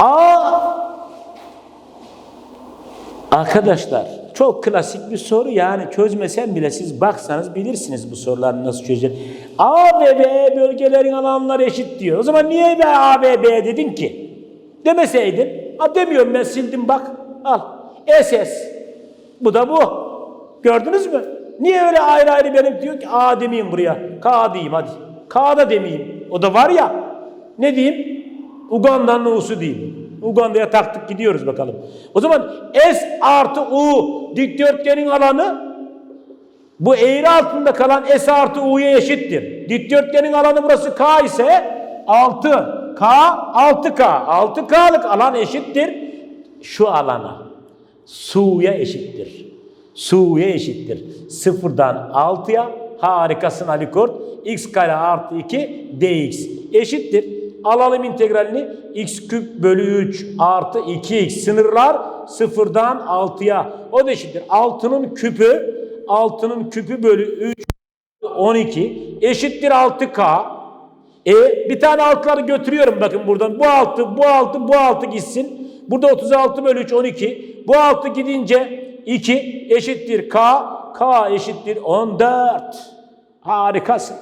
A Arkadaşlar çok klasik bir soru yani çözmesem bile siz baksanız bilirsiniz bu soruları nasıl çözeceğini. A ve B bölgelerin alanları eşit diyor. O zaman niye be A ve B dedin ki? Demeseydin. A demiyorum ben sildim bak. Al. SS. Bu da bu. Gördünüz mü? Niye öyle ayrı ayrı benim diyor ki A demeyeyim buraya. K diyeyim hadi. K da demeyeyim. O da var ya. Ne diyeyim? Uganda'nın U'su diyeyim. Uganda'ya taktık gidiyoruz bakalım. O zaman S artı U dikdörtgenin alanı bu eğri altında kalan S artı U'ya eşittir. Dikdörtgenin alanı burası K ise 6. K 6K. 6K'lık alan eşittir. Şu alana. Su'ya eşittir. Su'ya eşittir. Sıfırdan 6'ya harikasın Ali Kurt. X kare artı 2 dx eşittir. Alalım integralini x küp bölü 3 artı 2x sınırlar sıfırdan 6'ya. O da eşittir. 6'nın küpü 6'nın küpü bölü 3 12 eşittir 6k. E bir tane altları götürüyorum bakın buradan. Bu altı, bu altı, bu altı gitsin. Burada 36 bölü 3 12. Bu altı gidince 2 eşittir k. K eşittir 14. Harikasın.